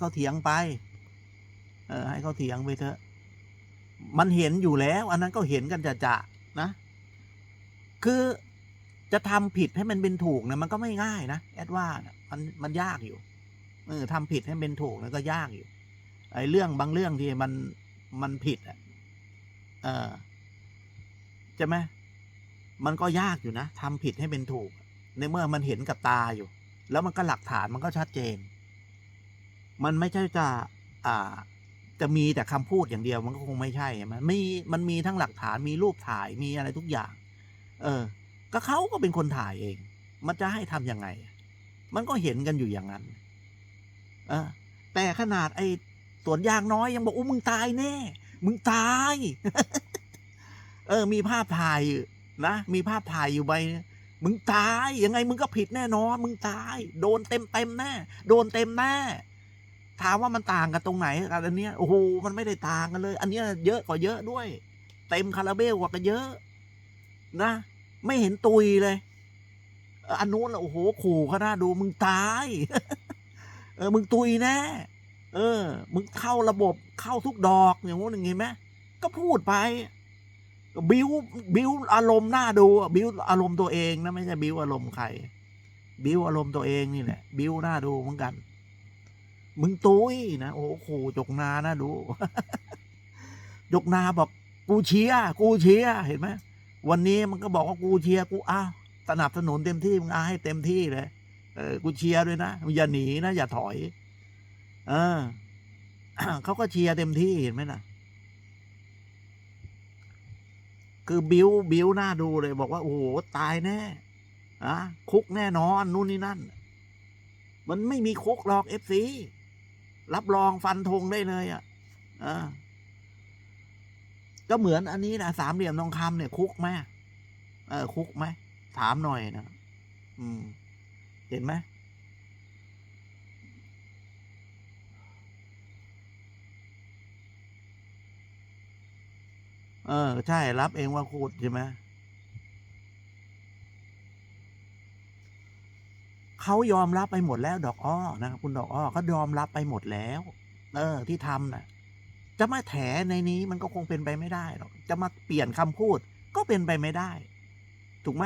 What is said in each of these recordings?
เขาเถียงไปเออให้เขาเถียงไปเถอะ มันเห็นอยู่แล้ว อันนั้นก็เห็นกันจะจะๆนะ คือจะทำผิดให้มันเป็นถูกเนี่ยมันก็ไม่ง่ายนะแอดว่านะมันมันยากอยู่เออทำผิดให้เป็นถูกนี่ยก็ยากอยู่ไอ้เรื่องบางเรื่องที่มันมันผิดอะเออใช่ไหมมันก็ยากอยู่นะทำผิดให้เป็นถูก ในเมื่อมันเห็นกับตาอยู่ แล้วมันก็หลักฐานมันก็ชัดเจน มันไม่ใช่จะอ่าจะมีแต่คำพูดอย่างเดียวมันก็คงไม่ใช่ มันมีมันมีทั้งหลักฐานมีรูปถ่ายมีอะไรทุกอย่าง เออ ก็เขาก็เป็นคนถ่ายเอง มันจะให้ทำยังไง มันก็เห็นกันอยู่อย่างนั้น เออ แต่ขนาดไอ้สวนยางน้อยยังบอกอู้มึงตายแน่ มึงตาย เออ มีภาพถ่ายอยู่นะ มีภาพถ่ายอยู่ใบมึงตายยังไงมึงก็ผิดแน่นอน มึงตาย โดนเต็มเต็มแน่ โดนเต็มแน่ ถามว่ามันต่างกันตรงไหนกันอันเนี้ยโอ้โหมันไม่ได้ต่างกันเลย อันเนี้ยเยอะกว่าเยอะด้วย เต็มคาราเบลกว่ากันเยอะ นะ ไม่เห็นตุยเลย อันนู้นน่ะโอ้โหขู่เขาหน้าดูมึงตายเออมึงตุยแน่เออ มึงเข้าระบบเข้าทุกดอกอย่างงู้นอย่างงี้ไหมก็พูดไป บิวบิวอารมณ์หน้าดู บิวอารมณ์ตัวเองนะไม่ใช่บิวอารมณ์ใคร บิวอารมณ์ตัวเองนี่แหละ บิวหน้าดูเหมือนกัน มึงตุ้ยนะโอ้โหจกนานะดู จกนาบอกกูเชียร์กูเชียร์เห็นไหมวันนี้มันก็บอกว่ากูเชียร์กูอ้าวสนับสนุนเต็มที่มึงอาให้เต็มที่เลยเออกูเชียร์ด้วยนะมึงอย่าหนีนะอย่าถอย เออเขาก็เชียร์เต็มที่เห็นไหมน่ะ คือบิวบิวหน้าดูเลยบอกว่าโอ้โหตายแน่อะคุกแน่นอนนู่นนี่นั่น มันไม่มีคุกหรอกเอฟซี รับรองฟันธงได้เลยอะอ่าก็เหมือนอันนี้นะสามเหลี่ยมทองคำเนี่ย คุกไหมเออ คุกไหมถามหน่อยนะอืม เห็นไหมเออ ใช่ รับเองว่าคูดใช่ไหม เขายอมรับไปหมดแล้วดอกอ้อนะครับคุณดอกอ้อเขายอมรับไปหมดแล้ว เออ ที่ทำน่ะ จะมาแถในนี้มันก็คงเป็นไปไม่ได้หรอกจะมาเปลี่ยนคำพูดก็เป็นไปไม่ได้ ถูกไหม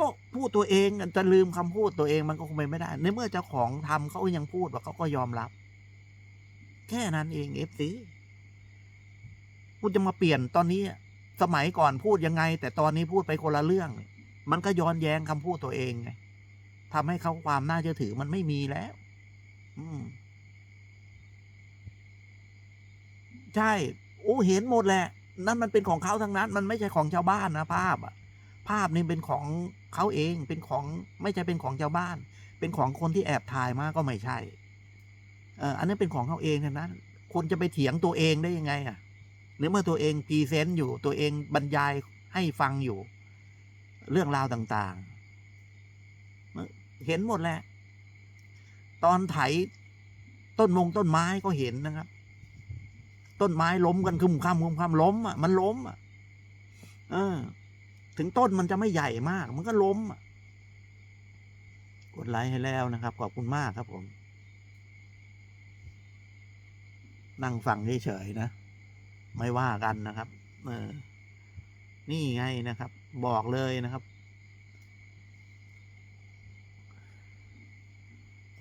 ก็พูดตัวเองจะลืมคำพูดตัวเองมันก็คงเป็นไม่ได้ ในเมื่อเจ้าของทำเขายังพูดว่าเขาก็ยอมรับ แค่นั้นเองเอฟซีคุณจะมาเปลี่ยนตอนนี้ สมัยก่อนพูดยังไง แต่ตอนนี้พูดไปคนละเรื่อง มันก็ย้อนแย้งคำพูดตัวเองไง ทำให้เขาความน่าเชื่อถือมันไม่มีแล้ว อืม ใช่ โอ้เห็นหมดแหละ นั่นมันเป็นของเขาทั้งนั้น มันไม่ใช่ของชาวบ้านนะภาพอะภาพนี่เป็นของเขาเองเป็นของไม่ใช่เป็นของชาวบ้าน เป็นของคนที่แอบถ่ายมาก็ไม่ใช่เอออันนี้เป็นของเขาเองทั้งนั้นคนจะไปเถียงตัวเองได้ยังไงอะหรือเมื่อตัวเองพรีเซนต์อยู่ตัวเองบรรยายให้ฟังอยู่ เรื่องราวต่าง เห็นหมดแหละ ตอนไถต้นมงต้นไม้ก็เห็นนะครับ ต้นไม้ล้มกันคึมข้ามคึมข้ามล้มอะมันล้มอะเออ ถึงต้นมันจะไม่ใหญ่มาก มันก็ล้มอะกดไลค์ให้แล้วนะครับ ขอบคุณมากครับผม นั่งฟังเฉยๆนะ ไม่ว่ากันนะครับ เออ นี่ไงนะครับ บอกเลยนะครับ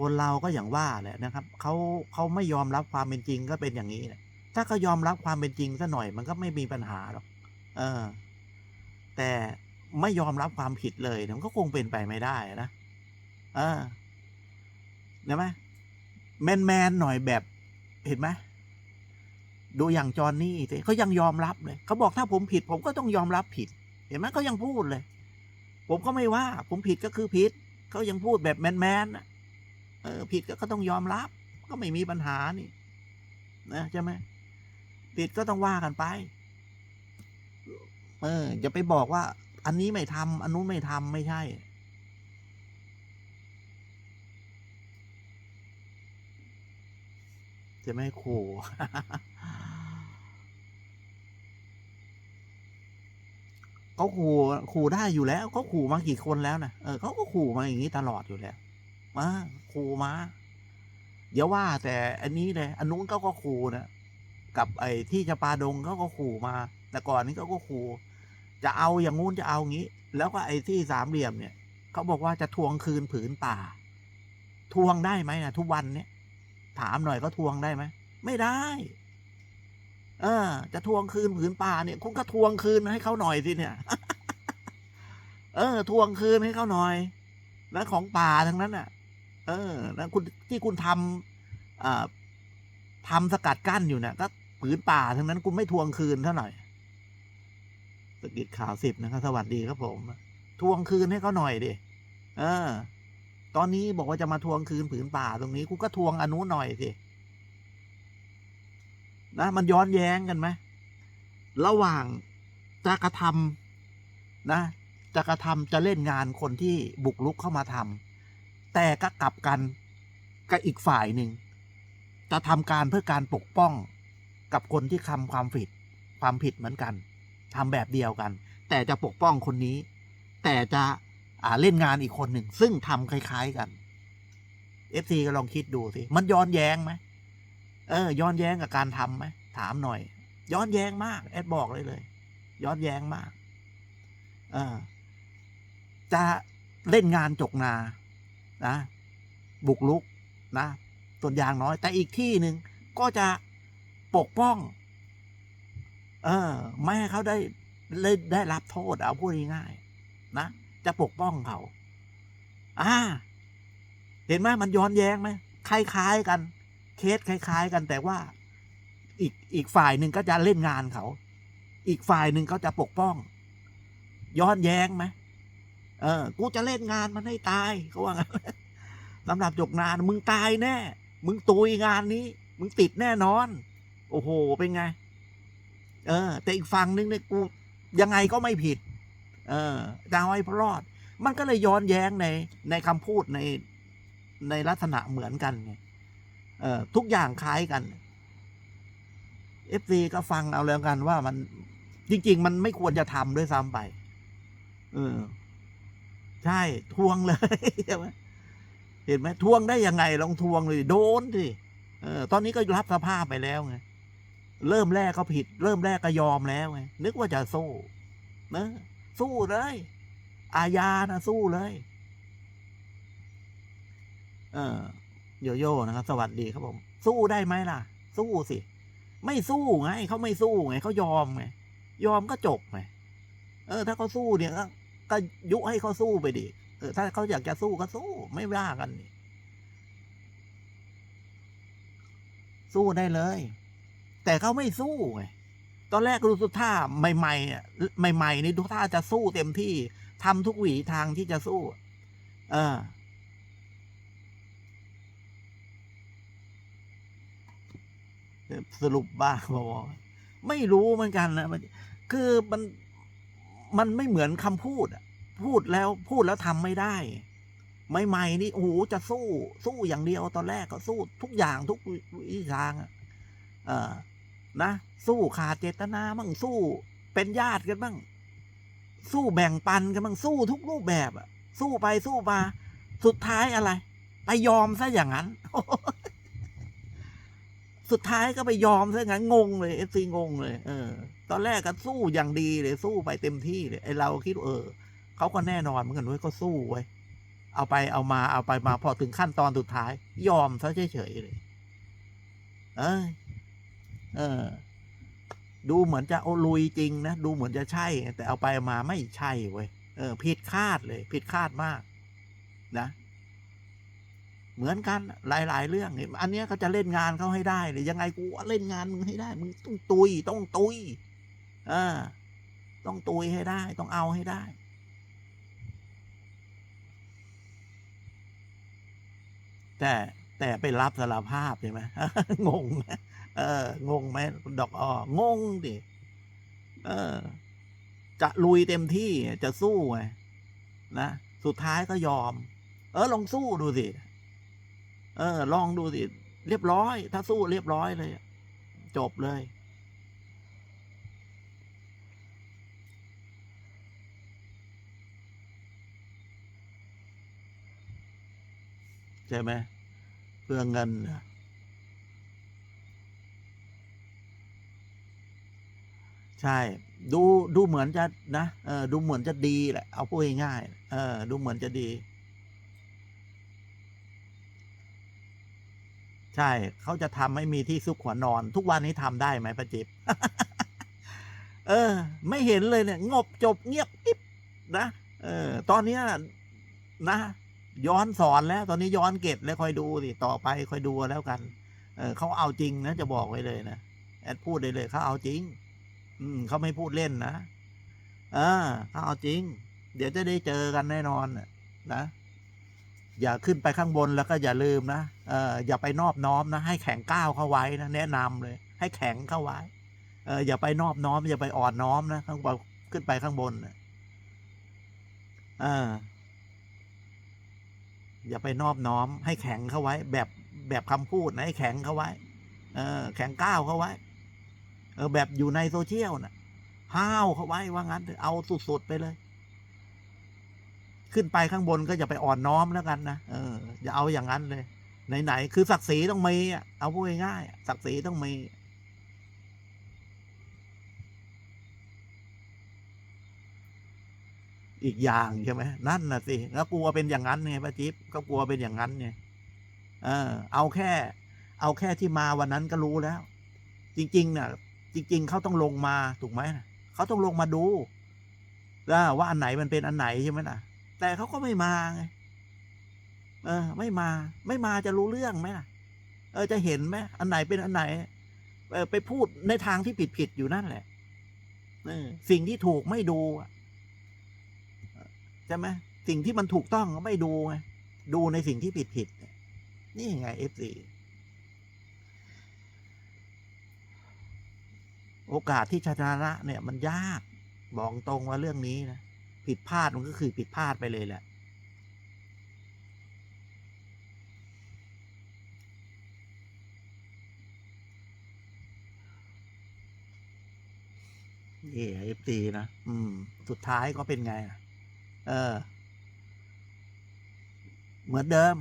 คนเราก็อย่างว่าแหละนะครับเขาเขาไม่ยอมรับความเป็นจริงก็เป็นอย่างนี้แหละถ้าเขายอมรับความเป็นจริงซะหน่อยมันก็ไม่มีปัญหาหรอกเออ แต่ไม่ยอมรับความผิดเลยมันก็คงเป็นไปไม่ได้นะเออเห็นไหมแมนแมนหน่อยแบบเห็นไหมดูอย่างจอห์นนี่สิเขายังยอมรับเลยเขาบอกถ้าผมผิด ผมก็ต้องยอมรับผิด เห็นไหมเขายังพูดเลย ผมก็ไม่ว่า ผมผิดก็คือผิดเขายังพูดแบบแมนแมนๆน่ะ เออ ผิดก็ต้องยอมรับ ก็ไม่มีปัญหานี่ นะใช่ไหมผิดก็ต้องว่ากันไป เอออย่าไปบอกว่า อันนี้ไม่ทำอันนู้นไม่ทำไม่ใช่ จะไม่ขู่เขาขู่ขู่ได้อยู่แล้วเขาขู่มากี่คนแล้วนะเออเขาก็ขู่มาอย่างนี้ตลอดอยู่แล้ว มาขู่มาอย่าว่า แต่อันนี้เลยอันนู้นเขาก็ขู่นะกับไอ้ที่จะปาดงเขาก็ขู่มา แต่ก่อนนี้เขาก็ขู่จะเอาอย่างงู้นจะเอางี้ แล้วก็ไอ้ที่สามเหลี่ยมเนี่ยเขาบอกว่าจะทวงคืนผืนป่า ทวงได้ไหมนะทุกวันเนี่ย ถามหน่อยก็ทวงได้ไหมไม่ได้ เออ จะทวงคืนผืนป่าเนี่ย คุณก็ทวงคืนให้เขาหน่อยสิเนี่ย เออ ทวงคืนให้เขาหน่อย แล้วของป่าทั้งนั้นอะ ออแล้วคุณที่คุณทำอ่าทำสกัดกั้นอยู่เนี่ยก็ผืนป่าทั้งนั้นคุณไม่ทวงคืนเท่าหน่อยสกิดข่าวสิบนะครับ สวัสดีครับผม ทวงคืนให้เขาหน่อยดิเออ ตอนนี้บอกว่าจะมาทวงคืนผืนป่าตรงนี้ กูก็ทวงอนุหน่อยสินะมันย้อนแย้งกันไหมระหว่างจะกระทำนะจะกระทำจะเล่นงานคนที่บุกลุกเข้ามาทำ แต่ก็กลับกันกับอีกฝ่ายหนึ่งจะทำการเพื่อการปกป้องกับคนที่ทำความผิด ความผิดเหมือนกันทำแบบเดียวกัน แต่จะปกป้องคนนี้ แต่จะอ่าเล่นงานอีกคนหนึ่ง ซึ่งทำคล้าย ๆกัน FC ก็ลองคิดดูสิมันย้อนแย้งไหมเออ ย้อนแย้งกับการทำไหมถามหน่อย ย้อนแย้งมากแอดบอกเลยเลย ย้อนแย้งมาก เออ จะเล่นงานจกนา นะ บุกลุกนะส่วนอย่างน้อย แต่อีกที่หนึ่งก็จะปกป้อง เออไม่ให้เขาได้ได้ได้รับโทษเอาพูดง่ายๆนะจะปกป้องเขาอ่าเห็นไหมมันย้อนแย้งไหมคล้ายๆกัน เคสคล้าย ๆ กันแต่ว่า อีกอีกฝ่ายหนึ่งก็จะเล่นงานเขา อีกฝ่ายหนึ่งก็จะปกป้อง ย้อนแย้งไหม เออ กูจะเล่นงานมันให้ตายเขาว่างั้นสำหรับจกนานมึงตายแน่ มึงตุยงานนี้ มึงติดแน่นอน โอ้โห เป็นไง เออ แต่อีกฝั่งนึงเนี่ยกูยังไงก็ไม่ผิด เออจะเอาให้รอด มันก็เลยย้อนแย้งในในคำพูดในในลักษณะเหมือนกันไงเออทุกอย่างคล้ายกันเอฟซีก็ฟังเอาแล้วกันว่ามันจริง ๆ มันไม่ควรจะทำด้วยซ้ำไป เออ ใช่ทวงเลยใช่ไหมเห็นไหมทวงได้ยังไงลองทวงเลยโดนสิเออตอนนี้ก็รับสภาพไปแล้วไงเริ่มแรกก็ผิด เริ่มแรกก็ยอมแล้วไงนึกว่าจะสู้นะสู้เลย อาญานะสู้เลย เออโยโย่นะครับ สวัสดีครับผม สู้ได้ไหมล่ะ สู้สิ ไม่สู้ไงเขาไม่สู้ไงเขายอมไงยอมก็จบไงเออ ถ้าเขาสู้เนี่ย ก็ยุให้เขาสู้ไปดิเออถ้าเขาอยากจะสู้ก็สู้ไม่ว่ากัน สู้ได้เลย แต่เขาไม่สู้ไงตอนแรกรู้สึกท่าใหม่ๆอะใหม่ๆนี่ทุกท่าจะสู้เต็มที่ทำทุกหวีทางที่จะสู้ เออสรุปบ้าบอไม่รู้เหมือนกันนะมันคือมัน มันไม่เหมือนคำพูดพูดแล้วพูดแล้วทำไม่ได้ใหม่ๆนี่โอ้โหจะสู้สู้อย่างเดียวตอนแรกก็สู้ทุกอย่างทุกวิธีทางอะเออนะ สู้ขาดเจตนาบ้างสู้เป็นญาติกันบ้าง สู้แบ่งปันกันบ้างสู้ทุกรูปแบบอะสู้ไปสู้มา สุดท้ายอะไร ไปยอมซะอย่างนั้น สุดท้ายก็ไปยอมซะงั้นงงเลยเอฟซีงงเลย เออ ตอนแรกก็สู้อย่างดีเลยสู้ไปเต็มที่เลยไอเราคิดเออเขาก็แน่นอนเหมือนกันเว้ยก็สู้ไว้เอาไปเอามาเอาไปมาพอถึงขั้นตอนสุดท้าย ยอมซะเฉยๆเลย เอยเออ ดูเหมือนจะเอาลุยจริงนะดูเหมือนจะใช่ แต่เอาไปมาไม่ใช่เว้ยเออผิดคาดเลยผิดคาดมาก นะ เหมือนกันหลาย ๆ เรื่อง อันนี้เขาจะเล่นงานเขาให้ได้เลยยังไงกูเล่นงานมึงให้ได้ มึงต้องตุยต้องตุยเออต้องตุยให้ได้ ต้องเอาให้ได้ แต่แต่ไปรับสารภาพใช่ไหมงงเอองงไหมดอกอ้องงดิเออ จะลุยเต็มที่จะสู้ไงนะสุดท้ายก็ยอม เออลองสู้ดูสิ เออ ลองดูสิ เรียบร้อย ถ้าสู้เรียบร้อยเลย จบเลย ใช่ไหมเพื่อเงินใช่ ดูดูเหมือนจะนะเออดูเหมือนจะดีแหละ เอาพูดง่ายๆเออดูเหมือนจะดี ใช่เขาจะทำให้มีที่ซุกหัวนอน ทุกวันนี้ทำได้ไหมป้าจิบเออ ไม่เห็นเลยเนี่ย งบจบเงียบกิ๊บนะเออ ตอนนี้นะ ย้อนสอนแล้ว ตอนนี้ย้อนเก็บแล้วคอยดูสิต่อไปคอยดูแล้วกัน เออเขาเอาจริงนะจะบอกไว้เลยนะแอดพูดได้เลยเขาเอาจริง อืมเขาไม่พูดเล่นนะเออเขาเอาจริง เดี๋ยวจะได้เจอกันแน่นอนนะ อย่าขึ้นไปข้างบนแล้วก็อย่าลืมนะเอออย่าไปนอบน้อมนะให้แข็งก้าวเข้าไว้นะแนะนำเลย ให้แข็งเข้าไว้เอออย่าไปนอบน้อม อย่าไปอ่อนน้อมนะข้างบนขึ้นไปข้างบนนะเอออย่าไปนอบน้อม ให้แข็งเข้าไว้ แบบแบบคำพูดนะให้แข็งเข้าไว้ เออ แข็งก้าวเข้าไว้ เออ แบบอยู่ในโซเชียลน่ะห้าวเข้าไว้ว่างั้น เอะเอาสุดๆไปเลย ขึ้นไปข้างบนก็อย่าไปอ่อนน้อมแล้วกันนะเอออย่าเอาอย่างนั้นเลย ไหนๆคือศักดิ์ศรีต้องมีเอาพูดง่ายๆศักดิ์ศรีต้องมีอีกอย่างใช่ไหมนั่นน่ะสิแล้วกลัวเป็นอย่างนั้นไงป้าจิ๊บก็กลัวเป็นอย่างนั้นไงเออ เอาแค่ เอาแค่ที่มาวันนั้นก็รู้แล้ว จริงๆเนี่ยจริง ๆเขาต้องลงมาถูกไหมเขาต้องลงมาดูว่าว่าอันไหนมันเป็นอันไหนใช่ไหมล่ะ แต่เขาก็ไม่มาไงเออ ไม่มา ไม่มาจะรู้เรื่องไหมล่ะ เออจะเห็นไหมอันไหนเป็นอันไหนไปพูดในทางที่ผิดผิดอยู่นั่นแหละเออสิ่งที่ถูกไม่ดูใช่ไหมสิ่งที่มันถูกต้องก็ไม่ดูไงดูในสิ่งที่ผิดผิดนี่ยนี่ไงเอฟซีโอกาสที่ชนะเนี่ย มันยากบอกตรงว่าเรื่องนี้นะ ผิดพลาดมันก็คือผิดพลาดไปเลยแหละ เอเอฟซีนะ อืม สุดท้ายก็เป็นไงอะเออ เหมือนเดิม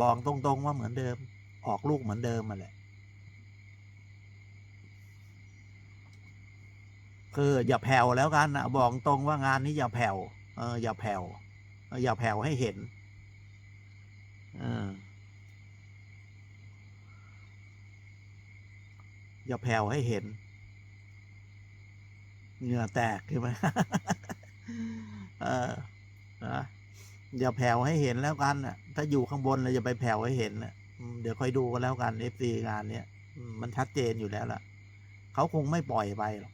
บอกตรงๆว่าเหมือนเดิม ออกลูกเหมือนเดิมมาแหละ คืออย่าแผ่วแล้วกันนะบอกตรงว่างานนี้อย่าแผ่วเอออย่าแผ่วอย่าแผ่วให้เห็นเอออย่าแผ่วให้เห็น เหงื่อแตกใช่ไหมเออนะอย่าแผ่วให้เห็นแล้วกันนะถ้าอยู่ข้างบนเราจะไปแผ่วให้เห็นนะเดี๋ยวค่อยดูกันแล้วกันเอฟซีงานเนี้ยมันชัดเจนอยู่แล้วล่ะ เขาคงไม่ปล่อยไปหรอก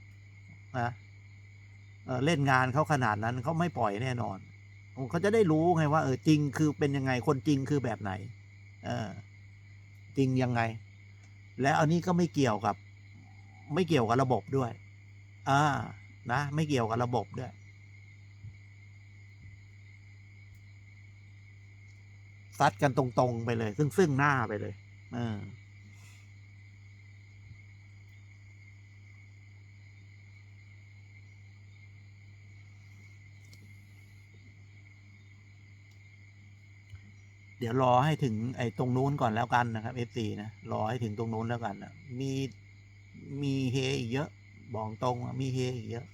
นะเเล่นงานเขาขนาดนั้นเขาไม่ปล่อยแน่นอนเขาจะได้รู้ไงว่าเออจริงคือเป็นยังไงคนจริงคือแบบไหน เออ จริงยังไง แล้วอันนี้ก็ไม่เกี่ยวกับ ไม่เกี่ยวกับระบบด้วย อ่า นะ ไม่เกี่ยวกับระบบด้วย ซัดกันตรงๆไปเลย ซึ่งซึ่งหน้าไปเลย เออ เดี๋ยวรอให้ถึงไอ้ตรงนู้นก่อนแล้วกันนะครับ FC นะรอให้ถึงตรงนู้นแล้วกันนะมีมีเฮอีกเยอะบอกตรงมีเฮอีกเยอะ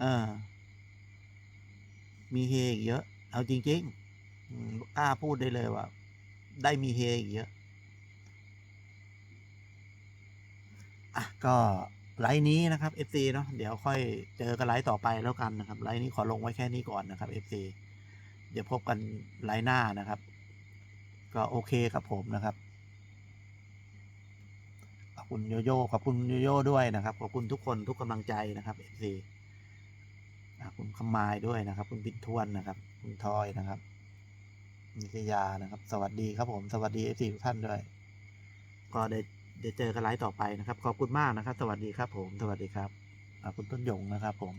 เออมีเฮอีกเยอะ เอาจริงๆอกล้าพูดได้เลยว่า ได้มีเฮอีกเยอะอะก็ไลน์นี้นะครับ FC เนาะเดี๋ยวค่อยเจอกันไลน์ต่อไปแล้วกันนะครับไลน์นี้ขอลงไว้แค่นี้ก่อนนะครับ FC เดี๋ยวพบกันไลน์หน้านะครับ ก็โอเคครับผมนะครับ ขอบคุณโยโย่ขอบคุณโยโย่ด้วยนะครับ ขอบคุณทุกคนทุกกำลังใจนะครับ FC ขอบคุณคำมายด้วยนะครับ คุณพินทวนนะครับ คุณทอยนะครับนิตยานะครับ สวัสดีครับผมสวัสดี FC ทุกท่านด้วย ก็เดี๋ยวเดี๋ยวเจอกันไลฟ์ต่อไปนะครับ ขอบคุณมากนะครับ สวัสดีครับผม สวัสดีครับอ่าคุณต้นยงนะครับผม